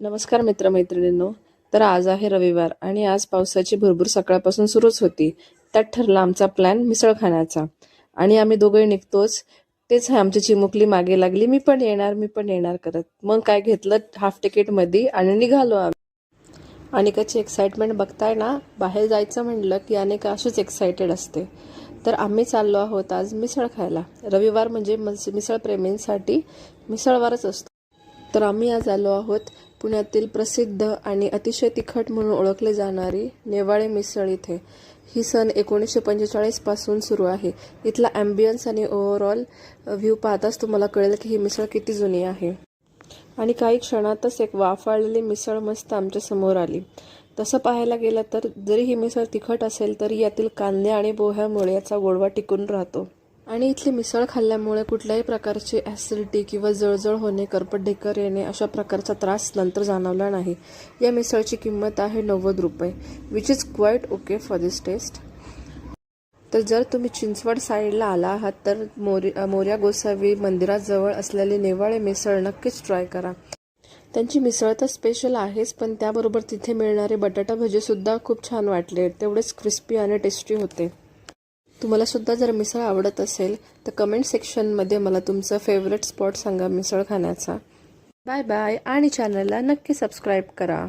नमस्कार मित्रमैत्रिणींनो तर आज आहे रविवार आणि आज पावसाची भरपूर सकाळपासून सुरूच होती. त्यात ठरला आमचा प्लॅन मिसळ खाण्याचा आणि आम्ही दोघंही निघतोच. तेच आहे आमची चिमुकली मागे लागली. मी पण येणार मी पण येणार करत. मग काय घेतलं? हाफ तिकीटमध्ये आणि निघालो आम्ही. अनेकाची एक्साइटमेंट बघताय ना? बाहेर जायचं म्हणलं की अनेक अशीच एक्साइटेड असते. तर आम्ही चाललो आहोत आज मिसळ खायला. रविवार म्हणजे मस- मिसळ प्रेमींसाठी मिसळवारच असतो. तर आम्ही आज आलो आहोत पुण्यातील प्रसिद्ध आणि अतिशय तिखट म्हणून ओळखले जाणारी नेवाळे मिसळ इथे. ही सण एकोणीसशे पंचेचाळीसपासून सुरू आहे. इथला ॲम्बियन्स आणि ओव्हरऑल व्ह्यू पाहताच तुम्हाला कळेल की ही मिसळ किती जुनी आहे. आणि काही क्षणातच एक वाफाळलेली मिसळ मस्त आमच्यासमोर आली. तसं पाहायला गेलं तर जरी ही मिसळ तिखट असेल तरी यातील कांदे आणि बोह्यामुळे याचा गोडवा टिकून राहतो. आणि इथली मिसळ खाल्ल्यामुळे कुठल्याही प्रकारची ॲसिडिटी किंवा जळजळ होणे करपट ढेकर येणे अशा प्रकारचा त्रास नंतर जाणवला नाही. या मिसळची किंमत आहे नव्वद रुपये which is quite okay for this test तर जर तुम्ही चिंचवड साईडला आला आहात तर मोरी मोर्या गोसावी मंदिराजवळ असलेली नेवाळे मिसळ नक्कीच ट्राय करा. त्यांची मिसळ तर स्पेशल आहेच पण त्याबरोबर तिथे मिळणारे बटाटा भजेसुद्धा खूप छान वाटले. तेवढेच क्रिस्पी आणि टेस्टी होते. तुम्हाला सुद्धा जर मिसळ आवडत असेल तर कमेंट सेक्शनमध्ये मला तुमचं फेवरेट स्पॉट सांगा मिसळ खाण्याचा. बाय बाय आणि चॅनलला नक्की सबस्क्राईब करा.